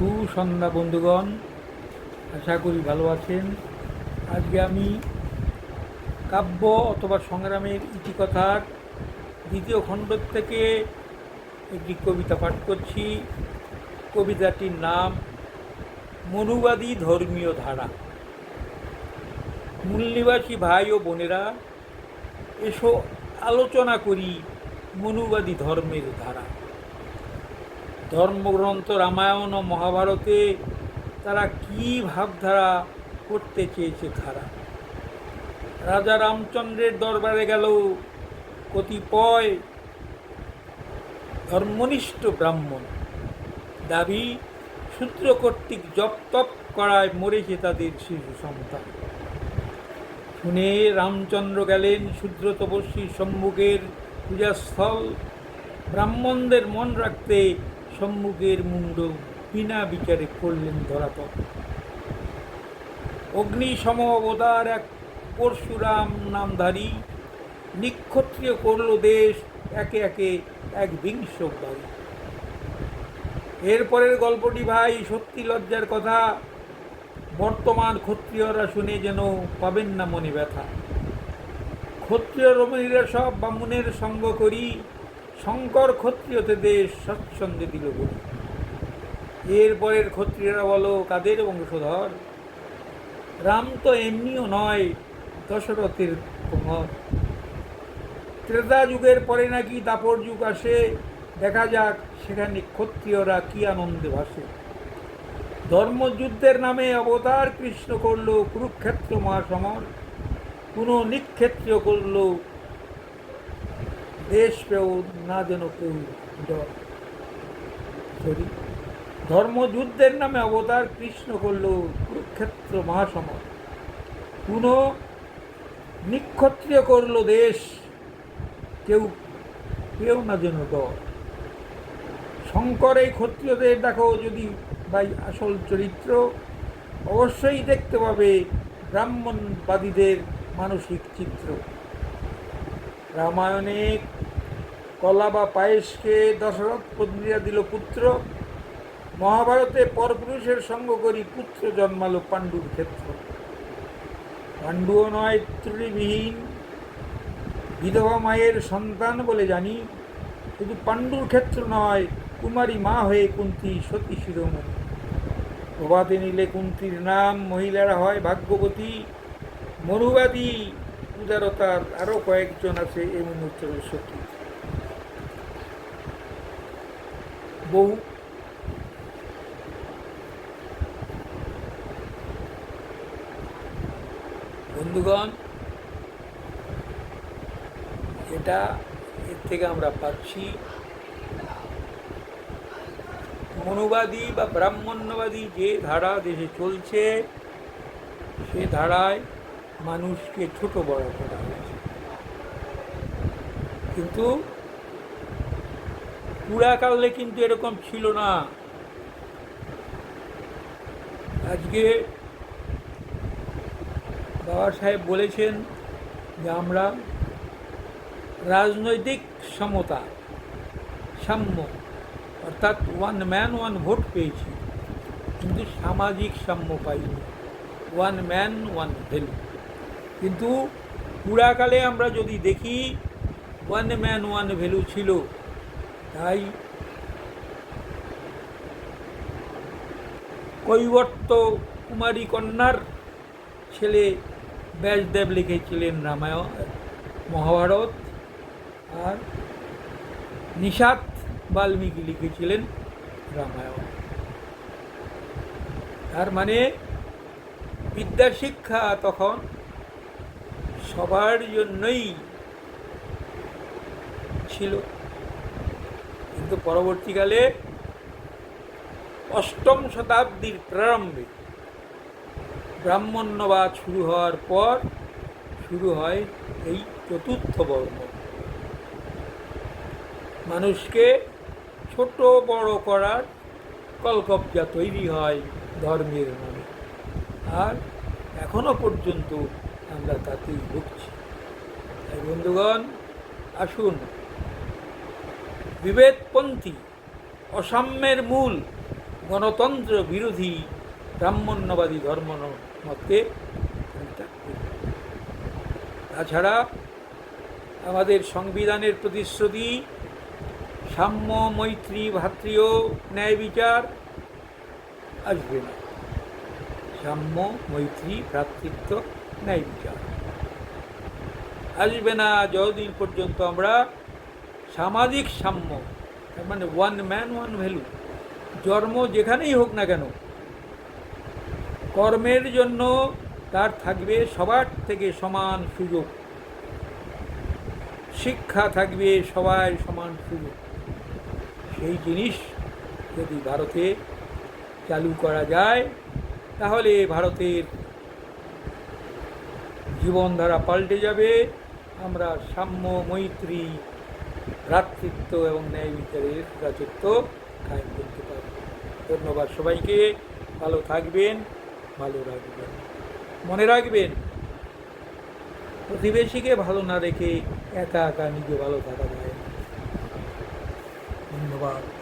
সুসন্ধ্যা বন্ধুগণ, আশা করি ভালো আছেন। আজকে আমি কাব্য অথবা সংগ্রামের ইতিকথার দ্বিতীয় খণ্ড থেকে একটি কবিতা পাঠ করছি। কবিতাটির নাম, মনুবাদী ধর্মীয় ধারা। মূলনিবাসী ভাই ও বোনেরা, এসো আলোচনা করি মনুবাদী ধর্মের ধারা। ধর্মগ্রন্থ, রামায়ণ ও মহাভারতে তারা কী ভাবধারা করতে চেয়েছে খারাপ রাজা রামচন্দ্রের দরবারে গেল কতিপয় ধর্মনিষ্ঠ ব্রাহ্মণ। দাবি সূত্র কর্তৃক জপ তপ করায় মরেছে তাদের শিশু সন্তান। শুনে রামচন্দ্র গেলেন শূদ্র তপস্বী সম্মুখের পূজাস্থল। ব্রাহ্মণদের মন রাখতে সম্মুখের মুন্ড বিনা বিচারে করলেন ধরাতল অগ্নি সম অবতার এক পরশুরাম নামধারী নিক্ষত্রিয় করল দেশ একে একে এক বিংশ বাড়ি এরপরের গল্পটি ভাই সত্যি লজ্জার কথা, বর্তমান ক্ষত্রিয়রা শুনে যেন পাবেন না মনে ব্যথা। ক্ষত্রিয় রমণীরা সব বামুনের সঙ্গ করি শঙ্কর ক্ষত্রিয়তে দেশ স্বচ্ছন্দে দিল বলি। এরপরের ক্ষত্রিয়রা বলো কাদের বংশধর? রাম তো এমনিও নয় দশরথের কুমার। ত্রেতা যুগের পরে নাকি দাপর যুগ আসে। দেখা যাক সেখানে ক্ষত্রিয়রা কি আনন্দে ভাসে। ধর্মযুদ্ধের নামে অবতার কৃষ্ণ করল কুরুক্ষেত্র মহাসমর। কোনো নিক্ষেত্র করল দেশ পেও, না যেন কেউ ডর ধর্মযুদ্ধের নামে অবতার কৃষ্ণ করল কুরুক্ষেত্র মহাসমর কোনো নিক্ষত্রিয় করল দেশ। কেউ কেউ না যেন ডর শঙ্কর এই ক্ষত্রিয়দের দেখো যদি ভাই আসল চরিত্র, অবশ্যই দেখতে পাবে ব্রাহ্মণবাদীদের মানসিক চিত্র। রামায়ণে কলা বা পায়েসকে দশরথ পত্নীরা দিল পুত্র। মহাভারতে পরপুরুষের সঙ্গ করি পুত্র জন্মালো পাণ্ডুর ক্ষেত্র। পাণ্ডুও নয় ত্রুটিবিহীন, বিধবা মায়ের সন্তান বলে জানি। শুধু পাণ্ডুর ক্ষেত্র নয়, কুমারী মা হয়ে কুন্তি সতী শিরোমণি। প্রভাতে নিলে কুন্তির নাম, মহিলারা হয় ভাগ্যবতী মনুবাদী উদারতার আরও কয়েকজন আছে এমন উত্তর সতী বহু বন্ধুগণ, এটা এর থেকে আমরা পাচ্ছি মনুবাদী বা ব্রাহ্মণ্যবাদী যে ধারা দেশে চলছে, সে ধারায় মানুষকে ছোট বড় করা হয়েছে। কিন্তু পুরাকালে কিন্তু এরকম ছিল না। আজকে বাবা সাহেব বলেছেন যে আমরা রাজনৈতিক সমতা, সাম্য, অর্থাৎ ওয়ান ম্যান ওয়ান ভোট পেয়েছি। কিন্তু সামাজিক সাম্য পাইনি। ওয়ান ম্যান ওয়ান ভ্যালু কিন্তু পুরাকালে আমরা যদি দেখি ওয়ান ম্যান ওয়ান ভ্যালু ছিল। তাই কৈবর্ত কুমারী কন্যার ছেলে ব্যাসদেব লিখেছিলেন রামায়ণ মহাভারত। আর নিষাদ বাল্মীকি লিখেছিলেন রামায়ণ। তার মানে বিদ্যা শিক্ষা তখন সবার জন্যই ছিল। কিন্তু পরবর্তীকালে অষ্টম শতাব্দীর প্রারম্ভে ব্রাহ্মণ্যবাদ শুরু হওয়ার পর শুরু হয় এই চতুর্থ বর্ণ। মানুষকে ছোট বড় করার কলকবজা তৈরি হয় ধর্মের নামে। আর এখনও পর্যন্ত আমরা তাতেই ভুগছি। তাই বন্ধুগণ, আসুন। বিভেদপন্থী অসাম্যের মূল, গণতন্ত্র বিরোধী, ব্রাহ্মণ্যবাদী ধর্ম মতকে। তাছাড়া আমাদের সংবিধানের প্রতিশ্রুতি, সাম্য, মৈত্রী ভাতৃয় ন্যায় বিচার আসবে না। সাম্য, মৈত্রী, ভ্রাতৃত্ব ন্যায় বিচার। আসবে না যতদিন পর্যন্ত আমরা সামাজিক সাম্য, তার মানে ওয়ান ম্যান ওয়ান ভ্যালু জন্ম যেখানেই হোক না কেন, কর্মের জন্য তার থাকবে সবার থেকে সমান সুযোগ। শিক্ষা থাকবে সবাই সমান সুযোগ। সেই জিনিস যদি ভারতে চালু করা যায়, তাহলে ভারতের জীবনধারা পাল্টে যাবে। আমরা সাম্য, মৈত্রী, ভ্রাতৃত্ব এবং ন্যায় বিচারের রাজত্ব কায়েম করতে পারব। ধন্যবাদ সবাইকে। ভালো থাকবেন, ভালো রাখবেন, মনে রাখবেন, প্রতিবেশীকে ভালো না রেখে একা একা নিজে ভালো থাকা যায়। ধন্যবাদ।